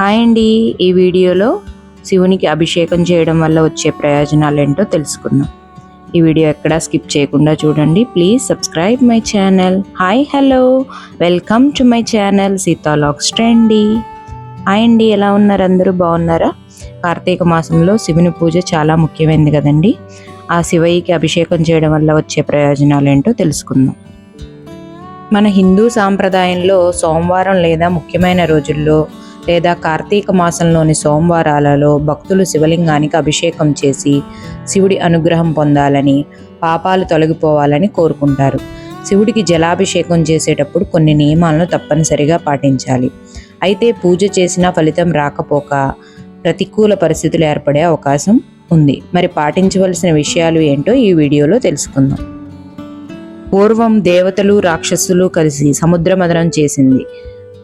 Hi అండి. ఈ వీడియోలో శివునికి అభిషేకం చేయడం వల్ల వచ్చే ప్రయోజనాలు ఏంటో తెలుసుకుందాం. ఈ వీడియో ఎక్కడా స్కిప్ చేయకుండా చూడండి. Please subscribe my channel. Hi hello. Welcome to my channel సీతాలాక్స్ trendy. Hi అండి ఎలా ఉన్నారు అందరూ? బాగున్నారా? కార్తీక మాసంలో శివుని పూజ చాలా ముఖ్యమైనది కదండి. ఆ శివయ్యకి అభిషేకం చేయడం వల్ల వచ్చే ప్రయోజనాలు ఏంటో తెలుసుకుందాం. మన హిందూ సాంప్రదాయంలో సోమవారం లేదా ముఖ్యమైన రోజుల్లో లేదా కార్తీక మాసంలోని సోమవారాలలో భక్తులు శివలింగానికి అభిషేకం చేసి శివుడి అనుగ్రహం పొందాలని పాపాలు తొలగిపోవాలని కోరుకుంటారు. శివుడికి జలాభిషేకం చేసేటప్పుడు కొన్ని నియమాలను తప్పనిసరిగా పాటించాలి. అయితే పూజ చేసిన ఫలితం రాకపోక ప్రతికూల పరిస్థితులు ఏర్పడే అవకాశం ఉంది. మరి పాటించవలసిన విషయాలు ఏంటో ఈ వీడియోలో తెలుసుకుందాం. పూర్వం దేవతలు రాక్షసులు కలిసి సముద్రమదనం చేసింది.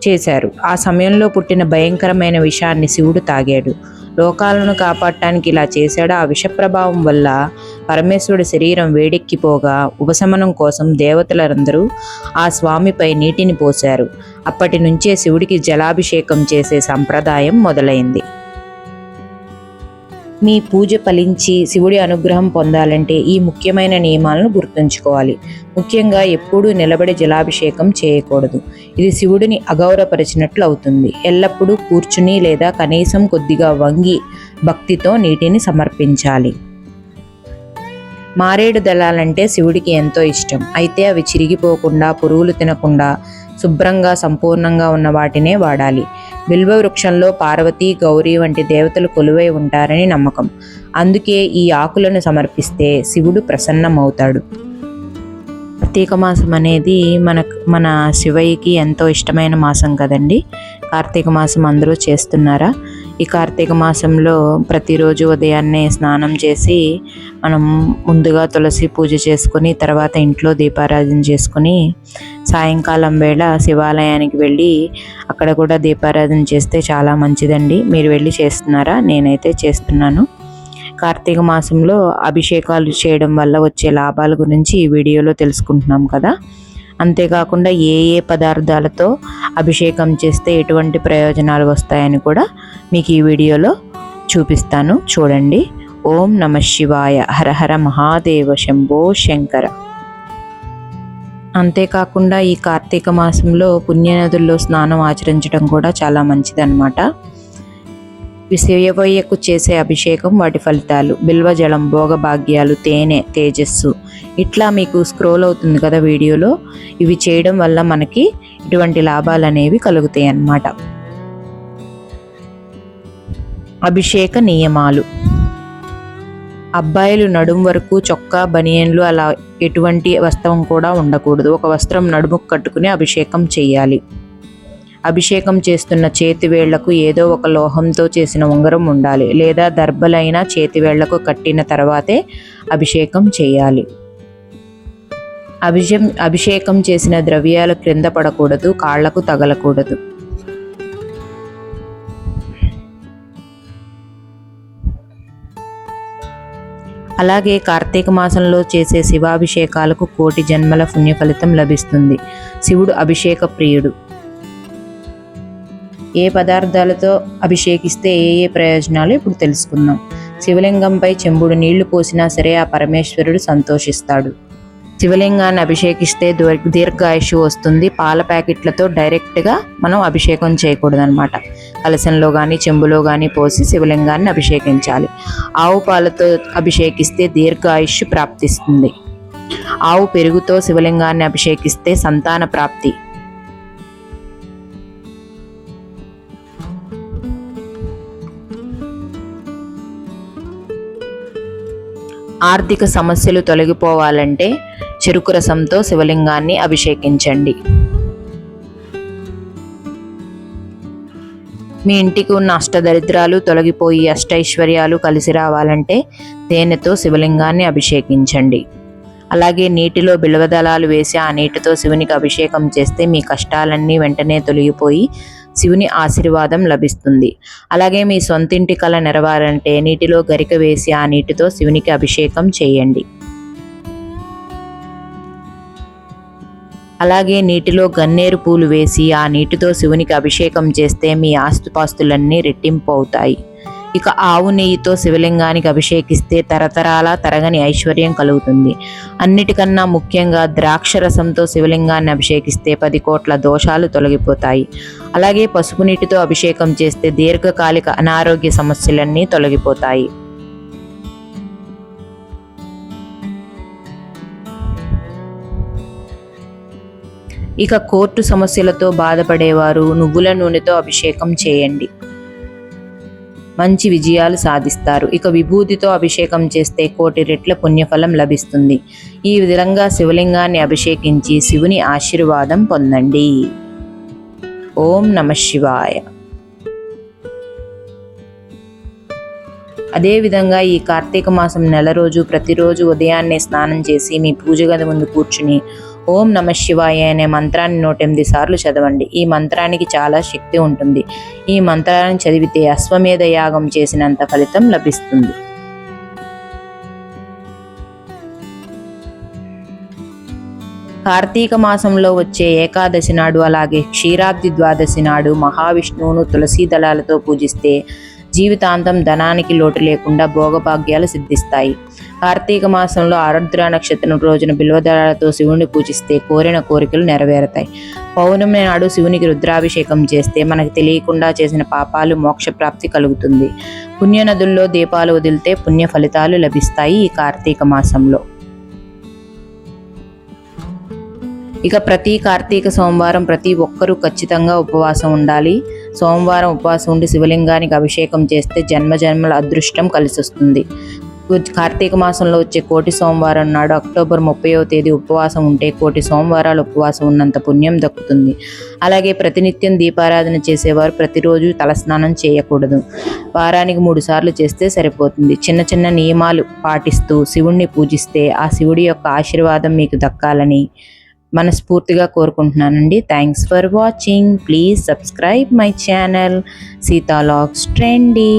చేశారు. ఆ సమయంలో పుట్టిన భయంకరమైన విషాన్ని శివుడు తాగాడు. లోకాలను కాపాడటానికి ఇలా చేశాడు. ఆ విషప్రభావం వల్ల పరమేశ్వరుడి శరీరం వేడెక్కిపోగా ఉపశమనం కోసం దేవతలందరూ ఆ స్వామిపై నీటిని పోశారు. అప్పటి నుంచే శివుడికి జలాభిషేకం చేసే సంప్రదాయం మొదలైంది. మీ పూజ ఫలించి శివుడి అనుగ్రహం పొందాలంటే ఈ ముఖ్యమైన నియమాలను గుర్తుంచుకోవాలి. ముఖ్యంగా ఎప్పుడూ నిలబడి జలాభిషేకం చేయకూడదు. ఇది శివుడిని అగౌరవపరిచినట్లు అవుతుంది. ఎల్లప్పుడూ కూర్చుని లేదా కనీసం కొద్దిగా వంగి భక్తితో నీటిని సమర్పించాలి. మారేడు దళాలంటే శివుడికి ఎంతో ఇష్టం. అయితే అవి చిరిగిపోకుండా పురుగులు తినకుండా శుభ్రంగా సంపూర్ణంగా ఉన్న వాటినే వాడాలి. బిల్వ వృక్షంలో పార్వతి గౌరీ వంటి దేవతలు కొలువై ఉంటారని నమ్మకం. అందుకే ఈ ఆకులను సమర్పిస్తే శివుడు ప్రసన్నమవుతాడు. కార్తీక మాసం అనేది మన మన శివయ్యకి ఎంతో ఇష్టమైన మాసం కదండి. కార్తీక మాసం అందరూ చేస్తున్నారా? ఈ కార్తీక మాసంలో ప్రతిరోజు ఉదయాన్నే స్నానం చేసి మనం ముందుగా తులసి పూజ చేసుకుని తర్వాత ఇంట్లో దీపారాధన చేసుకొని సాయంకాలం వేళ శివాలయానికి వెళ్ళి అక్కడ కూడా దీపారాధన చేస్తే చాలా మంచిదండి. మీరు వెళ్ళి చేస్తున్నారా? నేనైతే చేస్తున్నాను. కార్తీక మాసంలో అభిషేకాలు చేయడం వల్ల వచ్చే లాభాల గురించి ఈ వీడియోలో తెలుసుకుంటున్నాం కదా. అంతేకాకుండా ఏ ఏ పదార్థాలతో అభిషేకం చేస్తే ఎటువంటి ప్రయోజనాలు వస్తాయని కూడా మీకు ఈ వీడియోలో చూపిస్తాను. చూడండి. ఓం నమ శివాయ. హర హర మహాదేవ శంభో శంకర. అంతేకాకుండా ఈ కార్తీక మాసంలో పుణ్యనదుల్లో స్నానం ఆచరించడం కూడా చాలా మంచిదన్నమాట. శివయ్యకు చేసే అభిషేకం వాటి ఫలితాలు. బిల్వజలం భోగభాగ్యాలు తేనె తేజస్సు. ఇట్లా మీకు స్క్రోల్ అవుతుంది కదా వీడియోలో. ఇవి చేయడం వల్ల మనకి ఇటువంటి లాభాలు అనేవి కలుగుతాయి అన్నమాట. అభిషేక నియమాలు. అబ్బాయిలు నడుం వరకు చొక్కా బనియన్లు అలా ఎటువంటి వస్త్రం కూడా ఉండకూడదు. ఒక వస్త్రం నడుముకు కట్టుకుని అభిషేకం చేయాలి. అభిషేకం చేస్తున్న చేతివేళ్ళకు ఏదో ఒక లోహంతో చేసిన ఉంగరం ఉండాలి లేదా దర్భలైన చేతివేళ్ళకు కట్టిన తర్వాతే అభిషేకం చేయాలి. అభిషేం అభిషేకం చేసిన ద్రవ్యాలు క్రింద పడకూడదు కాళ్ళకు తగలకూడదు. అలాగే కార్తీక మాసంలో చేసే శివాభిషేకాలకు కోటి జన్మల పుణ్య ఫలితం లభిస్తుంది. శివుడు అభిషేక ప్రియుడు. ఏ పదార్థాలతో అభిషేకిస్తే ఏ ఏ ప్రయోజనాలు ఇప్పుడు తెలుసుకుందాం. శివలింగంపై చెంబుడు నీళ్ళు పోసినా సరే ఆ పరమేశ్వరుడు సంతోషిస్తాడు. శివలింగాన్ని అభిషేకిస్తే దీర్ఘాయుషు వస్తుంది. పాల ప్యాకెట్లతో డైరెక్ట్గా మనం అభిషేకం చేయకూడదనమాట కలశంలో కానీ చెంబులో కానీ పోసి శివలింగాన్ని అభిషేకించాలి. ఆవు పాలతో అభిషేకిస్తే దీర్ఘాయుష్ ప్రాప్తిస్తుంది. ఆవు పెరుగుతో శివలింగాన్ని అభిషేకిస్తే సంతాన ప్రాప్తి. ఆర్థిక సమస్యలు తొలగిపోవాలంటే చెరుకు రసంతో శివలింగాన్ని అభిషేకించండి. మీ ఇంటికి ఉన్న అష్టదరిద్రాలు తొలగిపోయి అష్టైశ్వర్యాలు కలిసి రావాలంటే తేనెతో శివలింగాన్ని అభిషేకించండి. అలాగే నీటిలో బిల్వదళాలు వేసి ఆ నీటితో శివునికి అభిషేకం చేస్తే మీ కష్టాలన్నీ వెంటనే తొలగిపోయి శివుని ఆశీర్వాదం లభిస్తుంది. అలాగే మీ సొంతింటి కళ నెరవారంటే నీటిలో గరిక వేసి ఆ నీటితో శివునికి అభిషేకం చేయండి. అలాగే నీటిలో గన్నేరు పూలు వేసి ఆ నీటితో శివునికి అభిషేకం చేస్తే మీ ఆస్తుపాస్తులన్నీ రెట్టింపు అవుతాయి. ఇక ఆవు నెయ్యితో శివలింగానికి అభిషేకిస్తే తరతరాల తరగని ఐశ్వర్యం కలుగుతుంది. అన్నిటికన్నా ముఖ్యంగా ద్రాక్ష రసంతో శివలింగాన్ని అభిషేకిస్తే పది కోట్ల దోషాలు తొలగిపోతాయి. అలాగే పసుపు నీటితో అభిషేకం చేస్తే దీర్ఘకాలిక అనారోగ్య సమస్యలన్నీ తొలగిపోతాయి. ఇక కోర్టు సమస్యలతో బాధపడేవారు నువ్వుల నూనెతో అభిషేకం చేయండి. మంచి విజయాలు సాధిస్తారు. ఇక విభూతితో అభిషేకం చేస్తే కోటి రెట్ల పుణ్యఫలం లభిస్తుంది. ఈ విధంగా శివలింగాన్ని అభిషేకించి శివుని ఆశీర్వాదం పొందండి. ఓం నమ శివాయ. అదేవిధంగా ఈ కార్తీక మాసం నెల రోజు ప్రతిరోజు ఉదయాన్నే స్నానం చేసి మీ పూజ గది ముందు కూర్చుని ఓం నమ శివాయ అనే మంత్రాన్ని నూట ఎనిమిది సార్లు చదవండి. ఈ మంత్రానికి చాలా శక్తి ఉంటుంది. ఈ మంత్రాన్ని చదివితే అశ్వమేధ యాగం చేసినంత ఫలితం లభిస్తుంది. కార్తీక మాసంలో వచ్చే ఏకాదశి నాడు అలాగే క్షీరాబ్ది ద్వాదశి నాడు మహావిష్ణువును తులసీ దళాలతో పూజిస్తే జీవితాంతం ధనానికి లోటు లేకుండా భోగభాగ్యాలు సిద్ధిస్తాయి. కార్తీక మాసంలో ఆరుద్ర నక్షత్రం రోజున బిల్వదళాలతో శివుని పూజిస్తే కోరిన కోరికలు నెరవేరుతాయి. పౌర్ణమి నాడు శివునికి రుద్రాభిషేకం చేస్తే మనకు తెలియకుండా చేసిన పాపాలు మోక్ష ప్రాప్తి కలుగుతుంది. పుణ్యనదుల్లో దీపాలు వదిలితే పుణ్య ఫలితాలు లభిస్తాయి ఈ కార్తీక మాసంలో. ఇక ప్రతి కార్తీక సోమవారం ప్రతి ఒక్కరూ ఖచ్చితంగా ఉపవాసం ఉండాలి. సోమవారం ఉపవాసం ఉండి శివలింగానికి అభిషేకం చేస్తే జన్మ జన్మల అదృష్టం కలిసొస్తుంది. కార్తీక మాసంలో వచ్చే కోటి సోమవారం నాడు అక్టోబర్ ముప్పైవ తేదీ ఉపవాసం ఉంటే కోటి సోమవారాలు ఉపవాసం ఉన్నంత పుణ్యం దక్కుతుంది. అలాగే ప్రతినిత్యం దీపారాధన చేసేవారు ప్రతిరోజు తలస్నానం చేయకూడదు. వారానికి మూడు సార్లు చేస్తే సరిపోతుంది. చిన్న చిన్న నియమాలు పాటిస్తూ శివుణ్ణి పూజిస్తే ఆ శివుడి యొక్క ఆశీర్వాదం మీకు దక్కాలని మనస్ఫూర్తిగా కోరుకుంటున్నానండి. Thanks for watching please subscribe my channel సీతాలాగ్స్ trendy